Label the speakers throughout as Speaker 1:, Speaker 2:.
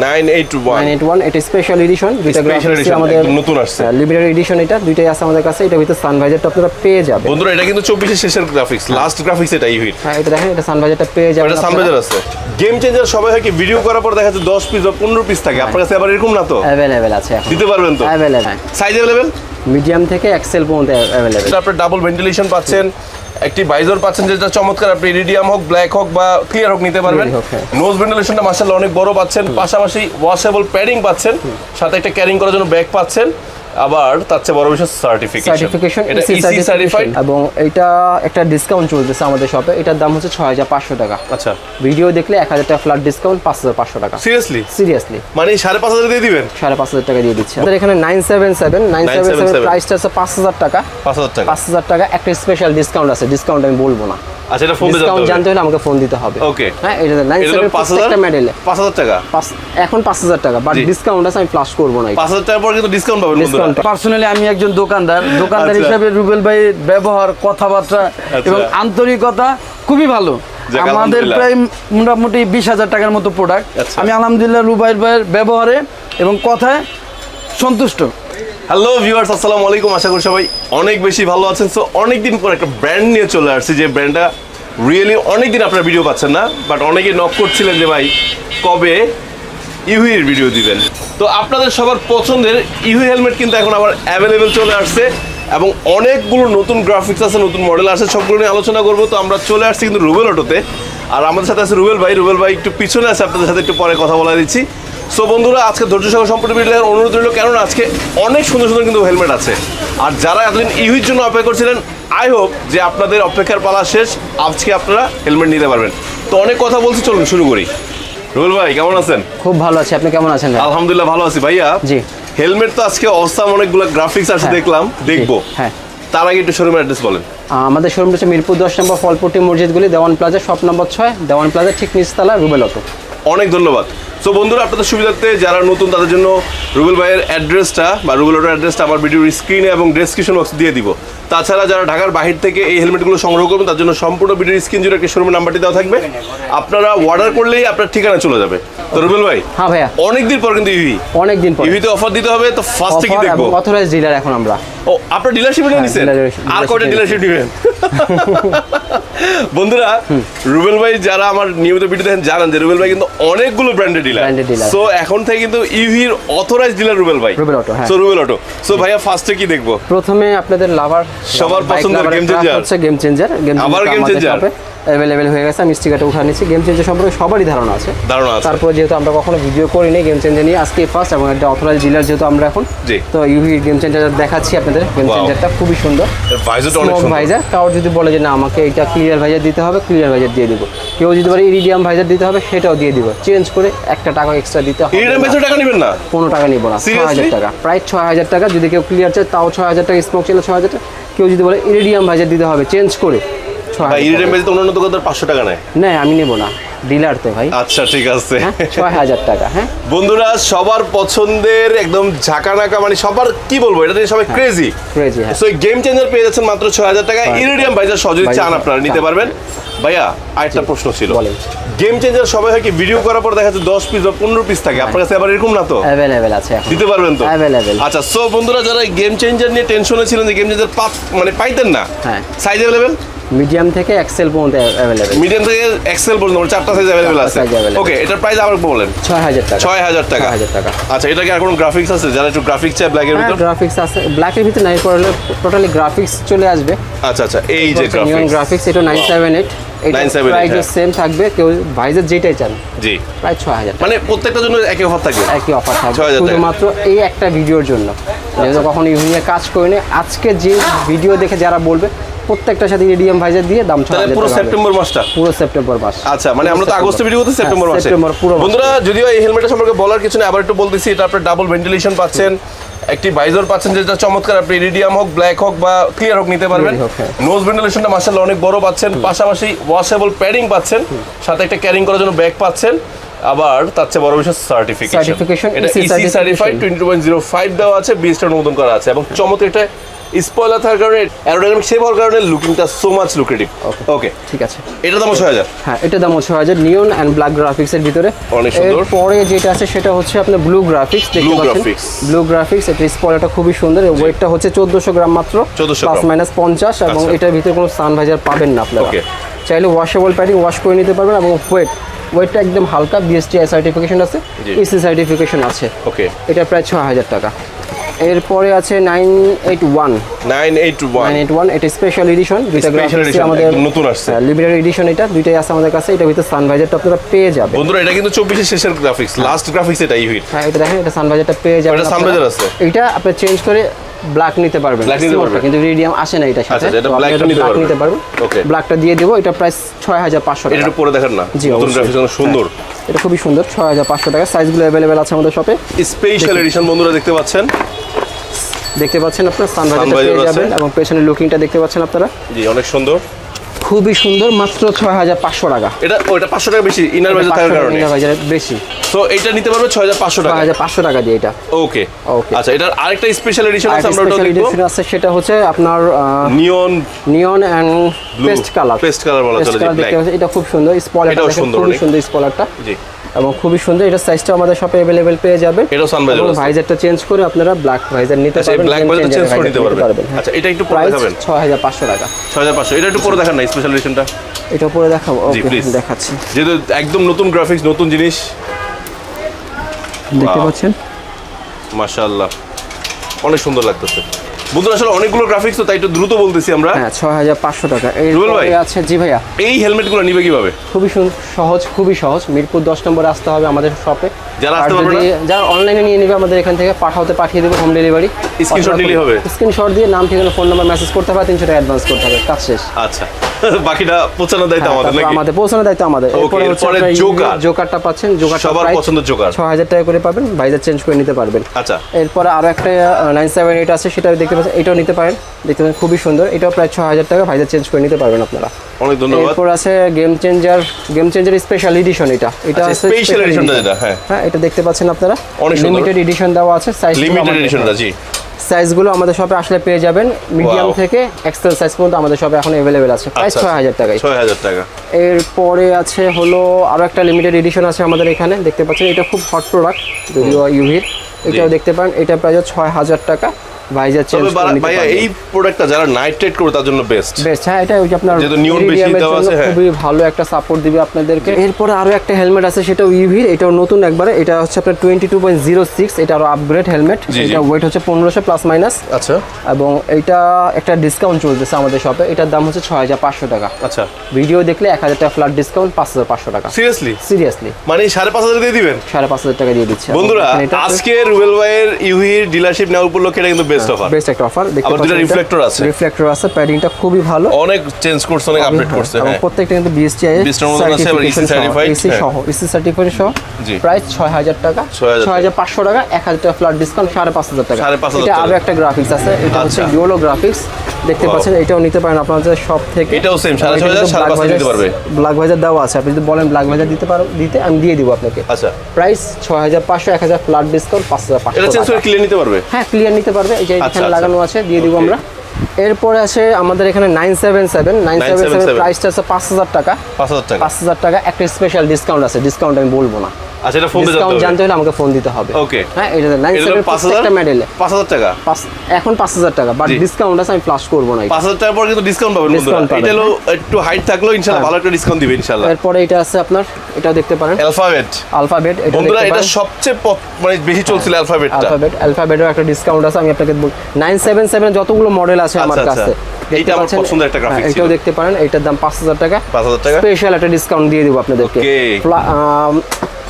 Speaker 1: Nine eight one.
Speaker 2: Nine eight one এটা special edition দুইটা আমাদের
Speaker 1: নতুন আসছে।
Speaker 2: লিমিটেড এডিশন এটা দুইটাই আছে আমাদের কাছে এটা ভিতরে সানভাইজারটা আপনারা পেয়ে যাবেন।
Speaker 1: বন্ধুরা এটা কিন্তু চব্বিশের শেষের গ্রাফিক্স লাস্ট গ্রাফিক্স এটা
Speaker 2: হ্যাঁ এটা দেখেন এটা সানভাইজারটা পেয়ে যাবেন
Speaker 1: এটা সানরাইজার আছে। গেম চেঞ্জার সবাই হয় কি ভিডিও করার পর দেখা যাচ্ছে দশ পিস বা পিস থাকে। আপনার কাছে আবার এরকম না তো?
Speaker 2: অ্যাভেলেবেল আছে
Speaker 1: দিতে পারবেন তো?
Speaker 2: অ্যাভেলেবেল
Speaker 1: সাইজ
Speaker 2: মিডিয়াম থেকে এক্সেল পর্যন্ত অ্যাভেলেবেল
Speaker 1: এটা ডাবল ভেন্টিলেশন পাচ্ছেন। একটি বাইজর পাচ্ছেন যেটা চমৎকার আপনি রেডিয়াম হোক ব্ল্যাক হোক বা ক্লিয়ার হোক নিতে পারবেন। নোজ ভেন্টিলেশনটা মাসাল্লাহ অনেক বড় পাচ্ছেন পাশাপাশি ওয়াশেবল প্যাডিং পাচ্ছেন সাথে একটা ক্যারিং করার জন্য ব্যাগ পাচ্ছেন। আবার তার চেয়ে বড় বিষয় সার্টিফিকেশন
Speaker 2: সার্টিফিকেশন
Speaker 1: এটা
Speaker 2: ইসি
Speaker 1: সার্টিফাইড
Speaker 2: এবং এটা একটা ডিসকাউন্ট চলতেছে আমাদের শপে এটার দাম হচ্ছে ছয় হাজার পাঁচশো টাকা।
Speaker 1: আচ্ছা।
Speaker 2: ভিডিও দেখলে এক হাজার টাকা ফ্ল্যাট ডিসকাউন্ট পাঁচ হাজার পাঁচশো টাকা।
Speaker 1: সিরিয়াসলি
Speaker 2: সিরিয়াসলি
Speaker 1: মানে সাড়ে পাঁচ হাজার দিয়ে দিবেন?
Speaker 2: সাড়ে পাঁচ হাজার টাকা দিয়ে দিচ্ছে। আমাদের এখানে nine seven seven nine seven seven
Speaker 1: 977
Speaker 2: প্রাইসটা আছে পাঁচ হাজার টাকা।
Speaker 1: পাঁচ হাজার টাকা।
Speaker 2: পাঁচ হাজার টাকা একটা স্পেশাল ডিসকাউন্ট আছে। ডিসকাউন্ট আমি বলব না।
Speaker 1: আচ্ছা এটা ফোন দিয়ে
Speaker 2: ডিসকাউন্ট
Speaker 1: জানতে
Speaker 2: হলে আমাকে ফোন দিতে হবে।
Speaker 1: ওকে
Speaker 2: হ্যাঁ এটা নাইন
Speaker 1: এটা
Speaker 2: সেভেন
Speaker 1: পাঁচ হাজার?
Speaker 2: প্রত্যেকটা মেডেলে
Speaker 1: পাঁচ হাজার টাকা?
Speaker 2: এখন পাঁচ হাজার টাকা বাট ডিসকাউন্ট আছে আমি ফ্লাশ করব না
Speaker 1: পাঁচ হাজার টাকার পর কিন্তু ডিসকাউন্ট পাবেন বন্ধুরা।
Speaker 3: পার্সোনালি আমি একজন দোকানদার। দোকানদার
Speaker 1: আচ্ছা।
Speaker 3: হিসাবে রুবেল ভাইয়ের ব্যবহার কথাবার্তা এবং আন্তরিকতা খুবই ভালো। আমাদের প্রায় মোটামুটি বিশ হাজার টাকার মতো প্রোডাক্ট
Speaker 1: আচ্ছা।
Speaker 3: আমি আলহামদুলিল্লাহ রুবাইর ভাইয়ের ব্যবহারে এবং কথায় সন্তুষ্ট।
Speaker 1: হ্যালো ভিউয়ার্স আসসালামু আলাইকুম। আশা করি সবাই অনেক বেশি ভালো আছেন। সো অনেকদিন পর একটা ব্র্যান্ড নিয়ে চলে আসছি। যে ব্র্যান্ডটা রিয়েলি অনেক দিন আপনারা ভিডিও পাচ্ছেন না বাট অনেকে নক করছিলেন যে ভাই, কবে ইউহির ভিডিও দিবেন? তো আপনাদের সবার পছন্দের ইউহি হেলমেট কিন্তু এখন আবার অ্যাভেলেবেল চলে আসছে এবং অনেকগুলো নতুন গ্রাফিক্স আছে, নতুন মডেল আছে, সবগুলো নিয়ে আলোচনা করব। তো আমরা চলে আসছি কিন্তু রুবেল অটোতে। আর আমাদের সাথে আছে রুবেল ভাই। রুবেল ভাই একটু পিছনে আছে, আপনাদের সাথে একটু পরে কথা বলা দিচ্ছি। সো বন্ধুরা, আজকে ধৈর্য সহ সম্পূর্ণ ভিডিও দেখার অনুরোধ রইল, কেননা আজকে অনেক সুন্দর সুন্দর কিন্তু হেলমেট আছে। আর যারা এতদিন ইউহির জন্য অপেক্ষা করছিলেন আই হোপ যে আপনাদের অপেক্ষার পালা শেষ। আজকে আপনারা হেলমেট নিতে পারবেন। তো অনেক কথা বলছি চলুন শুরু করি। রুবেল ভাই কেমন আছেন?
Speaker 2: খুব ভালো আছি। আপনি কেমন আছেন
Speaker 1: আলহামদুলিল্লাহ ভালো আছি। ভাইয়া
Speaker 2: জি।
Speaker 1: হেলমেট তো আজকে অবস্থা অনেকগুলো গ্রাফিক্স আছে
Speaker 2: হ্যাঁ।
Speaker 1: দেখলাম দেখব।
Speaker 2: হ্যাঁ।
Speaker 1: তার আগে একটু শোরুমের অ্যাড্রেস বলেন।
Speaker 2: আমাদের শোরুম হচ্ছে মিরপুর দশ নম্বর ফলপট্টি মসজিদগুলি দেওয়ান প্লাজা শপ নম্বর ছয় দেওয়ান প্লাজা ঠিক নিচতলা রুবেল অটো
Speaker 1: অনেক ধন্যবাদ। সো বন্ধুরা আপনাদের সুবিধার্থে যারা নতুন তাদের জন্য রুবেল ভাইয়ের অ্যাড্রেসটা বা রুবেল অটোর অ্যাড্রেসটা আমার ভিডিওর স্ক্রিনে এবং ডেসক্রিপশন বক্স দিয়ে দিব। তাছাড়া যারা ঢাকার বাহির থেকে এই হেলমেটগুলো সংগ্রহ করবেন তার জন্য সম্পূর্ণ ভিডিওর স্ক্রিন জুড়ে একটা শোরুমের নাম্বারটি দেওয়া থাকবে। আপনারা অর্ডার করলেই আপনার ঠিকানা চলে যাবে। তো রুবেল ভাই
Speaker 2: হ্যাঁ ভাইয়া।
Speaker 1: অনেকদিন পর কিন্তু ইভি।
Speaker 2: অনেকদিন পর।
Speaker 1: ইভিতে অফার দিতে হবে তো ফার্স্টে কি দেখব।
Speaker 2: অথরাইজ ডিলার এখন আমরা।
Speaker 1: ও আপনার ডিলারশিপ নিয়ে নিছেন? আর কয়টা ডিলারশিপ দিবেন বন্ধুরা রুবেল ভাই যারা আমার নিয়মিত ভিডিও দেখেন জানেন যে রুবেল ভাই কিন্তু অনেকগুলো ব্র্যান্ডের ডিলার সো এখন থেকে কিন্তু ইভির অথরাইজ ডিলার রুবেল ভাই।
Speaker 2: রুবেল অটো, হ্যাঁ।
Speaker 1: সো রুবেল অটো সো ভাইয়া ফার্স্টে কি দেখব?
Speaker 2: প্রথমে আপনাদের লাভার
Speaker 1: সবার পছন্দের গেম চেঞ্জার
Speaker 2: হচ্ছে গেম চেঞ্জার গেম
Speaker 1: আবার গেম changer।
Speaker 2: অ্যাভেলেবেল হয়ে গেছে আমি স্টিকারটা উঠা নিচ্ছি। গেম চেঞ্জার সম্পর্কে সবারই ধারণা আছে।
Speaker 1: ধারণা আছে।
Speaker 2: তারপর যেহেতু আমরা কখনো ভিডিও করিনি গেম চেঞ্জার নিয়ে আজকে ফার্স্ট এবং একটা অথরাইজ ডিলার যেহেতু আমরা এখন তো ইউভি গেম চেঞ্জার দেখাচ্ছি আপনাদের। গেম। চেঞ্জারটা খুবই সুন্দর। ভাইজার কারোর যদি বলে যে না আমাকে এটা ক্লিয়ার ভাইজার দিতে হবে ক্লিয়ার ভাইজার দিয়ে দিব। কেউ যদি বলে ইরিডিয়াম ভাইজার দিতে হবে সেটাও দিয়ে দিব। চেঞ্জ করে একটা টাকা এক্সট্রা দিতে হবে
Speaker 1: এর বেশি টাকা নেবেন না?
Speaker 2: কোনো টাকা নিব না ছয়? হাজার টাকা। প্রায় ছয় হাজার টাকা। যদি কেউ ক্লিয়ার চায় তাও ছয় হাজার টাকা স্মোক ছিল ছয় হাজার টাকা। কেউ যদি বলে ইরিডিয়াম ভাইজার দিতে হবে চেঞ্জ করে।
Speaker 1: তো অন্যান্য দোকানদার পাঁচশো টাকা নেয়?
Speaker 2: না আমি নেব না। ডিলার তো ভাই।
Speaker 1: আচ্ছা ঠিক আছে।
Speaker 2: হ্যাঁ ছয় হাজার টাকা হ্যাঁ।
Speaker 1: বন্ধুরা সবার পছন্দের একদম ঝাঁকানাকা মানে সবার কি বলব এটা নিয়ে সবাই ক্রেজি
Speaker 2: ক্রেজি হ্যাঁ।
Speaker 1: সো গেম চেঞ্জার পেয়ে যাচ্ছেন মাত্র ছয় হাজার টাকা ইরিডিয়াম ভাইজার চান আপনারা নিতে পারবেন। ভাইয়া আরেকটা প্রশ্ন ছিল। গেম চেঞ্জার সবাই হয় কি ভিডিও করার পর দেখা যাচ্ছে দশ পিস বা পনেরো পিস থাকে। আপনার কাছে আবার এরকম না তো?
Speaker 2: অ্যাভেলেবেল আছে
Speaker 1: দিতে পারবেন তো। আচ্ছা সো বন্ধুরা যারা গেম চেঞ্জার নিয়ে টেনশনে ছিলেন যে গেম চেঞ্জার মানে পাইতেন না
Speaker 2: হ্যাঁ।
Speaker 1: সাইজ অ্যাভেলেবেল
Speaker 2: মিডিয়াম থেকে এক্সেল পর্যন্ত অ্যাভেলেবেল
Speaker 1: মিডিয়াম থেকে এক্সেল পর্যন্ত মানে চারটা সাইজ অ্যাভেলেবেল আছে। ওকে এটার প্রাইস আবার বলেন।
Speaker 2: ছয় হাজার টাকা।
Speaker 1: ছয় হাজার টাকা।
Speaker 2: ছয় হাজার টাকা।
Speaker 1: আচ্ছা এটা কি আর কোনো গ্রাফিক্স আছে? যারা একটু গ্রাফিক্স চায় ব্ল্যাকের
Speaker 2: হ্যাঁ
Speaker 1: ভিতর?
Speaker 2: গ্রাফিক্স আছে। ব্ল্যাকের ভিতরে নাই করলে টোটালি গ্রাফিক্স চলে আসবে।
Speaker 1: আচ্ছা আচ্ছা এই যে
Speaker 2: নিয়ন
Speaker 1: গ্রাফিক্স
Speaker 2: গ্রাফিক্স এটা নাইন সেভেন এইট এটা
Speaker 1: 978
Speaker 2: প্রাইস
Speaker 1: হ্যাঁ।
Speaker 2: সেম থাকবে কেউ ভাইজার যেটাই চান।
Speaker 1: জি।
Speaker 2: প্রায় ছয় হাজার
Speaker 1: মানে প্রত্যেকটার জন্য একই অফার থাকবে?
Speaker 2: একই অফার থাকবে।
Speaker 1: 6,000 টাকা।
Speaker 2: শুধুমাত্র এই একটা ভিডিওর জন্য। যেহেতু কখনো ইউনিয়ে কাজ করিনি আজকে যে ভিডিও দেখে যারা বলবে প্রত্যেকটার সাথে ইডিএম ভাইজার দিয়ে দাম ছয়
Speaker 1: পুরো সেপ্টেম্বর মাসটা?
Speaker 2: পুরো সেপ্টেম্বর মাস।
Speaker 1: আচ্ছা মানে আমরা তো আগস্টে ভিডিও করতে সেপ্টেম্বর
Speaker 2: হ্যাঁ,
Speaker 1: মাসে।
Speaker 2: সেপ্টেম্বর পুরো
Speaker 1: বন্ধুরা যদিও এই হেলমেটের সম্পর্কে বলার কিছু আবার একটু বলতেছি এটা আপনার ডাবল ভেন্টিলেশন পাচ্ছেন একটি পাচ্ছেন যেটা চমৎকার আপনি ইরিডিয়াম হোক ব্ল্যাক হোক বা ক্লিয়ার হোক নিতে পারবেন।
Speaker 2: হ্যাঁ।
Speaker 1: নোজ ভেন্টিলেশনটা মার্শাল্লাহ অনেক বড় পাচ্ছেন পাশাপাশি ওয়াশেবল প্যাডিং পাচ্ছেন সাথে একটা ক্যারিং করার জন্য ব্যাগ পাচ্ছেন আবার তার চেয়ে বড় বিষয় সার্টিফিকেশন এটা
Speaker 2: EC certified.
Speaker 1: Twenty point zero five দেওয়া আছে বিশটা অনুমোদন করা আছে এবং চমৎকার একটা স্পয়লার থাকার কারণে অ্যারোডাইনামিক শেপ হওয়ার কারণে লুকিংটা সো মাচ লুক্রেটিভ ওকে
Speaker 2: ঠিক আছে।
Speaker 1: এটা দাম ছয় হাজার।
Speaker 2: হ্যাঁ এটা দাম হচ্ছে হাজার নিয়ন অ্যান্ড ব্ল্যাক গ্রাফিক্স এর ভিতরে।
Speaker 1: অনেক সুন্দর।
Speaker 2: পরে যেটা আছে সেটা হচ্ছে আপনার ব্লু গ্রাফিক্স দেখতে পাচ্ছেন? ব্লু গ্রাফিক্স এটা স্পয়লারটা খুবই সুন্দর। ওয়েটটা হচ্ছে চোদ্দোশো গ্রাম মাত্র
Speaker 1: 1400
Speaker 2: প্লাস মাইনাস পঞ্চাশ এবং
Speaker 1: আচ্ছা।
Speaker 2: এটার ভিতরে কোনো সানভাইজার পাবেন না আপনারা. চাইলে ওয়াশেবল প্যাডিং ওয়াশ করে নিতে পারবেন এবং ওয়েট ওয়েটটা একদম হালকা বিএসটিআই সার্টিফিকেশন আছে। ইসি সার্টিফিকেশন আছে।
Speaker 1: ওকে
Speaker 2: এটা প্রায় ছ হাজার টাকা। এরপরে আছে nine eight one
Speaker 1: nine eight one
Speaker 2: nine eight one এটা স্পেশাল এডিশন দুইটা গ্রাফিক্স আমাদের
Speaker 1: নতুন আসছে।
Speaker 2: লিমিটেড এডিশন এটা দুইটাই আছে আমাদের কাছে এটা ভিতরে সানভাইজারটা আপনারা পেয়ে যাবেন
Speaker 1: বন্ধুরা এটা কিন্তু শেষের গ্রাফিক্স লাস্ট গ্রাফিক্স এটাই
Speaker 2: হ্যাঁ এটা দেখেন এটা সানভাইজারটা পেয়ে যাবেন
Speaker 1: এটা
Speaker 2: আপনারা।
Speaker 1: আছে?
Speaker 2: এটা আপনি চেঞ্জ করে ব্ল্যাক নিতে পারবেন।
Speaker 1: ব্ল্যাক নিতে পারবেন।
Speaker 2: কিন্তু রিডিয়াম আসে না এটা সাথে।
Speaker 1: আচ্ছা, এটা টা
Speaker 2: এটা
Speaker 1: নিতে পারবেন।
Speaker 2: নিতে পারবেন।
Speaker 1: ওকে
Speaker 2: ব্ল্যাকটা দিয়ে দেবো এটা প্রাইস ছয় হাজার পাঁচশো
Speaker 1: এটা
Speaker 2: টাকা।
Speaker 1: একটু পরে দেখেন না। নতুন গ্রাফিক্স অনেক সুন্দর।
Speaker 2: এটা খুবই সুন্দর ছয় হাজার পাঁচশো টাকা। সাইজগুলো অ্যাভেলেবেল আছে আমাদের শপে
Speaker 1: স্পেশাল এডিশন বন্ধুরা দেখতে পাচ্ছেন?
Speaker 2: দেখতে পাচ্ছেন আপনারা
Speaker 1: সানরাইজ
Speaker 2: পেয়ে যাবেন এবং পেছনের লুকিংটা দেখতে পাচ্ছেন আপনারা।
Speaker 1: জি অনেক সুন্দর।
Speaker 2: খুবই সুন্দর মাত্র ছয় হাজার পাঁচশো টাকা।
Speaker 1: এটা ওটা পাঁচশো টাকা বেশি ইনার বাজার থাকার কারণে?
Speaker 2: বাজারে বেশি।
Speaker 1: তো এটা নিতে পারবে ছয় হাজার পাঁচশো
Speaker 2: ছয়
Speaker 1: টাকা?
Speaker 2: হাজার পাঁচশো টাকা দিয়ে এটা।
Speaker 1: ওকে
Speaker 2: ওকে
Speaker 1: আচ্ছা এটার আরেকটা স্পেশাল এডিশন আছে আমরা
Speaker 2: ওটা
Speaker 1: দেখব।
Speaker 2: আছে সেটা হচ্ছে আপনার
Speaker 1: neon
Speaker 2: neon and paste colour
Speaker 1: paste colour বলা চলে
Speaker 2: এটা খুব সুন্দর স্পলার
Speaker 1: এটা
Speaker 2: খুব।
Speaker 1: সুন্দর
Speaker 2: স্পলারটা
Speaker 1: জি।
Speaker 2: এবং খুবই সুন্দর এটা সাইজটা আমাদের শপে अवेलेबल পেয়ে যাবে
Speaker 1: এটাও sunvisor
Speaker 2: এবং
Speaker 1: আছে।
Speaker 2: ভাইজারটা চেঞ্জ করে আপনারা ব্ল্যাক ভাইজার নিতে
Speaker 1: আচ্ছা
Speaker 2: পারবেন
Speaker 1: ব্ল্যাক বাজার চেঞ্জ করে নিতে পারবেন
Speaker 2: হ্যাঁ।
Speaker 1: আচ্ছা এটা একটু পরে
Speaker 2: প্রাইস
Speaker 1: দেখাবেন
Speaker 2: ছয় হাজার পাঁচশো টাকা
Speaker 1: ছয় হাজার পাঁচশো এটা একটু পরে দেখান না স্পেশাল এডিশনটা
Speaker 2: এটা পরে দেখাবো
Speaker 1: জি,
Speaker 2: ওকে
Speaker 1: please।
Speaker 2: দেখাচ্ছি
Speaker 1: যেহেতু একদম নতুন গ্রাফিক্স নতুন জিনিস
Speaker 2: দেখতে
Speaker 1: Wow.
Speaker 2: পাচ্ছেন
Speaker 1: মাশাআল্লাহ অনেক সুন্দর লাগতেছে বন্ধুরা আসলে অনেকগুলো গ্রাফিক্স তো তাই একটু দ্রুত বলতেছি আমরা।
Speaker 2: হ্যাঁ ছয় হাজার পাঁচশো টাকা। আছে জি ভাইয়া।
Speaker 1: এই হেলমেটগুলো নিবে কীভাবে?
Speaker 2: খুবই সহজ খুবই সহজ। মিরপুর দশ নম্বরে আসতে হবে আমাদের শপে
Speaker 1: যারা আসতে পারবে
Speaker 2: যারা অনলাইনে নিয়ে নেবে আমাদের এখান থেকে পাঠাতে পাঠিয়ে দেবো হোম ডেলিভারি
Speaker 1: Screenshot নিলেই হবে?
Speaker 2: স্ক্রিনশট দিয়ে নাম ঠিকানা ফোন নাম্বার মেসেজ করতে হবে তিনশো টাকা অ্যাডভান্স করতে হবে। কাজ শেষ।
Speaker 1: আচ্ছা। বাকিটা পৌঁছানোর দায়িত্ব
Speaker 2: হ্যাঁ,
Speaker 1: আমাদের
Speaker 2: তারপর
Speaker 1: নাকি?
Speaker 2: আমাদের পৌঁছানোর দায়িত্ব আমাদের। এরপরে
Speaker 1: জোকার।
Speaker 2: জোকারটা পাচ্ছেন।
Speaker 1: সবার পছন্দের জোকার।
Speaker 2: টাকা করে পাবেন ভাইজার চেঞ্জ করে নিতে পারবেন।
Speaker 1: আচ্ছা।
Speaker 2: এরপরে আরও একটা আছে সেটা দেখতে পাচ্ছেন এটাও নিতে পারেন। দেখতে খুবই সুন্দর। এটাও প্রায় ছ হাজার টাকা ভাইজার চেঞ্জ করে নিতে পারবেন আপনারা।
Speaker 1: অনেক ধন্যবাদ।
Speaker 2: এরপর আছে game changer game changer special edition এটা। এটা হচ্ছে
Speaker 1: special editionটা যেটা, হ্যাঁ।
Speaker 2: হ্যাঁ এটা দেখতে পাচ্ছেন আপনারা।
Speaker 1: অনেক সুন্দর।
Speaker 2: লিমিটেড এডিশন দেওয়া আছে সাইজ
Speaker 1: লিমিটেড এডিশনটা জি।
Speaker 2: সাইজগুলো আমাদের শপে আসলে পেয়ে যাবেন। মিডিয়াম থেকে এক্সেল সাইজ পর্যন্ত আমাদের শপে এখন অ্যাভেলেবেল আছে। প্রায়
Speaker 1: আচ্ছা
Speaker 2: ছয় হাজার টাকায়।
Speaker 1: ছয় হাজার টাকা।
Speaker 2: এরপরে আছে হলো আরও একটা লিমিটেড এডিশন আছে আমাদের এখানে। দেখতে পাচ্ছেন এটা খুব হট প্রোডাক্ট যদিও ইউভির এটাও দেখতে পারেন এটা প্রায় ছয় হাজার টাকা। ভাইজার চেঞ্জ
Speaker 1: তবে ভাইয়া এই প্রোডাক্টটা যারা নাইট ট্রেড করবে তার জন্য বেস্ট
Speaker 2: বেস্ট হ্যাঁ এটা ওই যে আপনার
Speaker 1: যেহেতু neon বেশি দেওয়া আছে, হ্যাঁ।
Speaker 2: খুবই ভালো একটা সাপোর্ট দিবে আপনাদেরকে। এরপরে আরও একটা হেলমেট আছে সেটা ইভির এটাও নতুন একবারে। এটা হচ্ছে আপনার twenty two point zero six এটা আরও আপগ্রেড হেলমেট। এটা ওয়েট হচ্ছে পনেরোশো প্লাস মাইনাস
Speaker 1: আচ্ছা।
Speaker 2: এবং এটা একটা ডিসকাউন্ট চলতেছে আমাদের শপে এটার দাম হচ্ছে ছয় হাজার পাঁচশো টাকা।
Speaker 1: আচ্ছা।
Speaker 2: ভিডিও দেখলে এক হাজার টাকা ফ্ল্যাট ডিসকাউন্ট পাঁচ হাজার পাঁচশো টাকা।
Speaker 1: সিরিয়াসলি
Speaker 2: সিরিয়াসলি
Speaker 1: মানে সাড়ে পাঁচ হাজার দিয়ে দিবেন?
Speaker 2: সাড়ে পাঁচ হাজার টাকা দিয়ে দিচ্ছে।
Speaker 1: বন্ধুরা আজকে রুবেল ভাইয়ের ইউহির ডিলারশিপ নেওয়ার উপলক্ষে এটা কিন্তু বেস্ট অফার
Speaker 2: বেস্ট একটা অফার
Speaker 1: আবার দুটো reflector আছে।
Speaker 2: রিফ্লেক্টর আছে প্যাডিংটা খুবই ভালো।
Speaker 1: অনেক চেঞ্জ করছে অনেক আপডেট করছে হ্যাঁ।
Speaker 2: প্রত্যেকটা কিন্তু বিএসটিআই
Speaker 1: BSTI আছে, আবার
Speaker 2: এসি
Speaker 1: হ্যাঁ।
Speaker 2: সহ এসি সার্টিফাইড সহ প্রাইস ছয় হাজার টাকা।
Speaker 1: 6,000
Speaker 2: পাঁচশো টাকা এক হাজার টাকা ফ্ল্যাট ডিসকাউন্ট সাড়ে পাঁচ হাজার টাকা। এটা আরও একটা গ্রাফিক্স আছে। এটা হচ্ছে
Speaker 1: আচ্ছা।
Speaker 2: গ্রাফিক্স দেখতে পাচ্ছেন এটাও নিতে পারেন আপনাদের সব থেকে।
Speaker 1: এটাও দিতে পারবে।
Speaker 2: ব্ল্যাক ভাইজার আছে। আপনি যদি বলেন ব্ল্যাক ভাইজার দিতে পারো দিতে আমি দিয়ে দিব আপনাকে।
Speaker 1: আচ্ছা।
Speaker 2: প্রাইস ছয় হাজার পাঁচশো এক হাজার ফ্ল্যাট ডিসকাউন্ট পাঁচ হাজার
Speaker 1: এটা চেঞ্জ করে ক্লিয়ার নিতে পারবে?
Speaker 2: হ্যাঁ ক্লিয়ার নিতে পারবে। এই যে
Speaker 1: আচ্ছা,
Speaker 2: এখানে
Speaker 1: আচ্ছা।
Speaker 2: লাগানো আছে দিয়ে দিব আমরা। এরপরে আছে আমাদের এখানে nine seven seven nine seven seven
Speaker 1: 977
Speaker 2: প্রাইসটা আছে পাঁচ হাজার টাকা।
Speaker 1: পাঁচ হাজার টাকা।
Speaker 2: পাঁচ হাজার টাকা। একটা স্পেশাল ডিসকাউন্ট আছে ডিসকাউন্ট আমি বলব না।
Speaker 1: আচ্ছা এটা ফোন
Speaker 2: ডিসকাউন্ট
Speaker 1: জানতে
Speaker 2: জানতে হলে আমাকে ফোন দিতে হবে।
Speaker 1: ওকে
Speaker 2: হ্যাঁ এটা নাইন সেভেন প্রত্যেকটা মেডেলে
Speaker 1: টাকা?
Speaker 2: এখন বাট ডিসকাউন্ট আছে আমি ফ্লাশ করব না এটা।
Speaker 1: পাঁচ হাজার টাকার পর কিন্তু ডিসকাউন্ট পাবেন বন্ধুরা। এটা হলো একটু হাইট ইনশাআল্লাহ
Speaker 2: হ্যাঁ।
Speaker 1: ভালো একটা ডিসকাউন্ট দিবে ইনশাআল্লাহ
Speaker 2: এরপরে এটা আছে আপনার এটাও দেখতে পারেন।
Speaker 1: অ্যালফাবেট
Speaker 2: এটা
Speaker 1: বন্ধুরা এটা সবচেয়ে মানে বেশি চলছিল অ্যালফাবেটটা
Speaker 2: একটা ডিসকাউন্ট আছে আমি আপনাকে নাইন সেভেন সেভেন যতগুলো মডেল আছে আমার
Speaker 1: আচ্ছা,
Speaker 2: কাছে।
Speaker 1: আচ্ছা।
Speaker 2: দেখতে
Speaker 1: এইটা আমার পছন্দের একটা graphics
Speaker 2: হ্যাঁ, এটাও দেখতে পারেন এটার দাম পাঁচ হাজার টাকা।
Speaker 1: পাঁচ হাজার টাকা?
Speaker 2: স্পেশাল একটা ডিসকাউন্ট দিয়ে দিব আপনাদেরকে.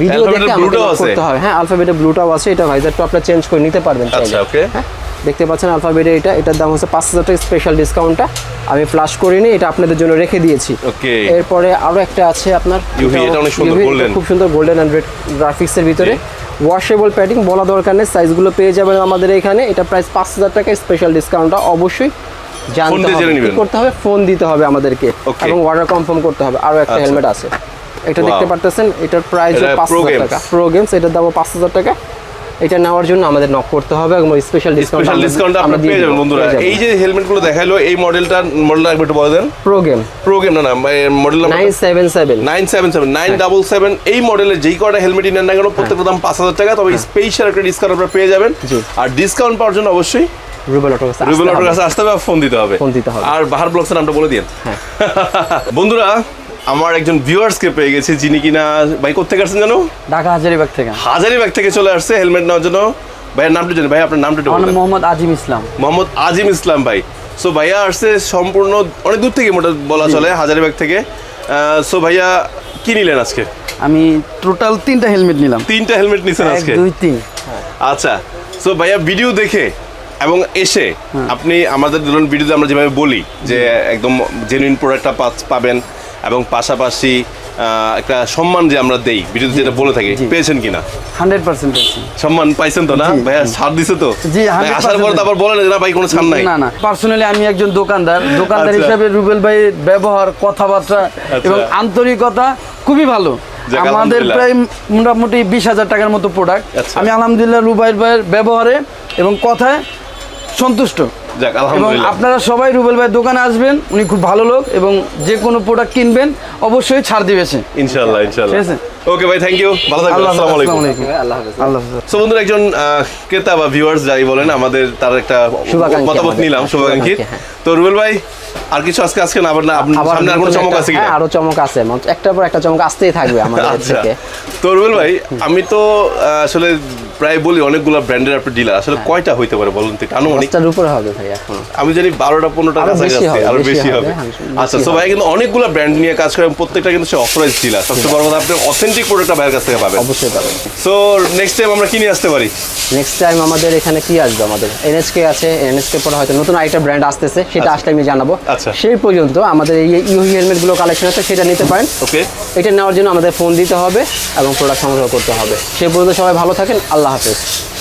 Speaker 2: ভিডিও দেখে
Speaker 1: blue-টাও আছে?
Speaker 2: হ্যাঁ। আলফাবেটের ব্লুটাও আছে এটা ভাইজারটা আপনারা চেঞ্জ করে নিতে পারবেন
Speaker 1: আচ্ছা ওকে
Speaker 2: হ্যাঁ দেখতে পাচ্ছেন আলফাবেটে এটা এটার দাম হচ্ছে পাঁচ হাজার টাকা স্পেশাল ডিসকাউন্টটা আমি ফ্লাশ করিনি এটা আপনাদের জন্য রেখে দিয়েছি।
Speaker 1: ওকে
Speaker 2: এরপরে আরও একটা আছে আপনার।
Speaker 1: এটা অনেক সুন্দর, golden।
Speaker 2: খুব সুন্দর গোল্ডেন অ্যান্ড রেড গ্রাফিক্সের ভিতরে। ওয়াশেবল প্যাডিং বলা দরকার নেই সাইজগুলো পেয়ে যাবেন আমাদের এখানে। এটা প্রাইস পাঁচ হাজার টাকা স্পেশাল ডিসকাউন্টটা অবশ্যই জানতে হবে। করতে হবে? ফোন দিতে হবে আমাদেরকে। এবং অর্ডার কনফার্ম করতে হবে। আরও একটা
Speaker 1: আচ্ছা।
Speaker 2: হেলমেট আছে। এটা দেখতে পারতেছেন এটার প্রাইস পাঁচ হাজার টাকা। প্রো গেমস এটার দাম পাঁচ হাজার টাকা। এটা নেওয়ার জন্য আমাদের নক করতে হবে এবং স্পেশাল ডিসকাউন্ট
Speaker 1: স্পেশাল ডিসকাউন্ট আপনারা পেয়ে যাবেন বন্ধুরা। এই যে হেলমেটগুলো দেখাইলো এই মডেলটা মডেলটা একটু বলে দেন।
Speaker 2: প্রো গেম
Speaker 1: প্রো গেম না না model number
Speaker 2: nine seven seven
Speaker 1: nine seven seven nine double seven এই মডেলের যেই কটা হেলমেট নেন না কেন প্রত্যেকটা দাম পাঁচ হাজার টাকা তবে স্পেশাল একটা ডিসকাউন্ট আপনারা পেয়ে যাবেন। আর ডিসকাউন্ট পাওয়ার জন্য অবশ্যই
Speaker 2: রুবেল অটো
Speaker 1: অটোর কাছে আসতে হবে। ফোন দিতে হবে।
Speaker 2: ফোন দিতে হবে।
Speaker 1: আর বাহার ব্লগসের নামটা বলে দিন
Speaker 2: হ্যাঁ।
Speaker 1: বন্ধুরা আমার একজন ভিউয়ার্সকে পেয়ে গেছি যিনি কিনা ভাই কোথেকে আসছেন জানো?
Speaker 3: ঢাকা হাজারিবাগ থেকে।
Speaker 1: হাজারিবাগ থেকে চলে আসছে হেলমেট নেওয়ার জন্য। ভাইয়ের নামটা জানি ভাই আপনার নামটা
Speaker 3: আমার। মোহাম্মদ আজিম ইসলাম।
Speaker 1: মোহাম্মদ আজিম ইসলাম ভাই। সো ভাইয়া আসছে সম্পূর্ণ অনেক দূর থেকে মোটা বলা চলে হাজারিবাগ থেকে। সো ভাইয়া কি নিলেন আজকে?
Speaker 3: আমি টোটাল তিনটা হেলমেট নিলাম।
Speaker 1: তিনটা হেলমেট নিছেন আজকে?
Speaker 3: দুই তিন।
Speaker 1: আচ্ছা সো ভাইয়া ভিডিও দেখে এবং এসে আপনি আমাদের ধরুন ভিডিওতে আমরা যেভাবে বলি যে একদম জেনুইন প্রোডাক্টটা পাবেন এবং পাশাপাশি একটা সম্মান যে আমরা দেই ভিডিওতে যেটা বলে থাকি পেয়েছেন কিনা?
Speaker 3: হান্ড্রেড পার্সেন্ট পেয়েছি।
Speaker 1: সম্মান পাইছেন তো না? ভাইয়া ছাড় দিছে তো?
Speaker 3: জি,
Speaker 1: আসার পরে তো আবার বলেন না ভাই কোনো ছাড় নাই।
Speaker 3: না না পার্সোনালি আমি একজন দোকানদার। দোকানদার
Speaker 1: আচ্ছা।
Speaker 3: হিসাবে রুবেল ভাইয়ের ব্যবহার কথাবার্তা এবং আন্তরিকতা খুবই ভালো। আমাদের প্রায় মোটামুটি বিশ হাজার টাকার মতো প্রোডাক্ট
Speaker 1: আচ্ছা।
Speaker 3: আমি আলহামদুলিল্লাহ রুবেল ভাইয়ের ব্যবহারে এবং কথায় সন্তুষ্ট। এবং আপনারা সবাই রুবেল ভাই দোকানে আসবেন উনি খুব ভালো লোক এবং যে কোনো প্রোডাক্ট কিনবেন অবশ্যই ছাড় দিবে সে
Speaker 1: ইনশাআল্লাহ ইনশাআল্লাহ।
Speaker 3: ঠিক আছে।
Speaker 1: ওকে ভাই থ্যাংক ইউ ভালো থাকবেন আসসালামু আলাইকুম।
Speaker 2: আল্লাহ হাফেজ।
Speaker 3: আল্লাহ হাফেজ।
Speaker 1: সো বন্ধুরা একজন আহ, ক্রেতা বা ভিউয়ার্স যাই বলেন আমাদের তার একটা মতামত নিলাম শুভাকাঙ্ক্ষী।
Speaker 2: হ্যাঁ।
Speaker 1: তো রুবেল ভাই আর কিছু আজকে আজকে না আবার না আপনার সামনে আর কোনো চমক আছে কিনা
Speaker 2: আরও চমক আছে একটার পর একটা চমক আসতেই থাকবে আমাদের
Speaker 1: আচ্ছা।
Speaker 2: থেকে।
Speaker 1: তো রুবেল ভাই আমি তো আসলে প্রায় বলি অনেকগুলো ব্র্যান্ডের আপনি ডিলার আসলে
Speaker 2: হ্যাঁ।
Speaker 1: কয়টা হইতে পারে বলুন তো আনুমানিক?
Speaker 2: দশটার উপরে হবে ভাই এখন।
Speaker 1: আমি জানি বারোটা পনেরোটা কাছাকাছি আরও
Speaker 2: বেশি
Speaker 1: হবে
Speaker 2: হ্যাঁ,
Speaker 1: আচ্ছা তো ভাই কিন্তু অনেকগুলো ব্র্যান্ড নিয়ে কাজ করেন প্রত্যেকটা কিন্তু সে অথরাইজ ডিলার সবচেয়ে বড় কথা আপনি অথেন্টিক প্রোডাক্টটা ভাইয়ের কাছ থেকে পাবেন।
Speaker 2: অবশ্যই পাবে
Speaker 1: সো নেক্সট টাইম আমরা কি নিয়ে আসতে পারি?
Speaker 2: নেক্সট টাইম আমাদের এখানে কি আসবে আমাদের? এনএসকে আছে এনএসকে পরে হয়তো নতুন আরেকটা ব্র্যান্ড আসতেছে সেটা আসলে আমি জানাব।
Speaker 1: আচ্ছা।
Speaker 2: সেই পর্যন্ত আমাদের এই ইউহি হেলমেটগুলো কালেকশন আছে সেটা নিতে পারেন।
Speaker 1: ওকে
Speaker 2: এটা নেওয়ার জন্য আমাদের ফোন দিতে হবে এবং প্রোডাক্ট সংগ্রহ করতে হবে। সেই পর্যন্ত সবাই ভালো থাকেন আল্লাহ হাফেজ।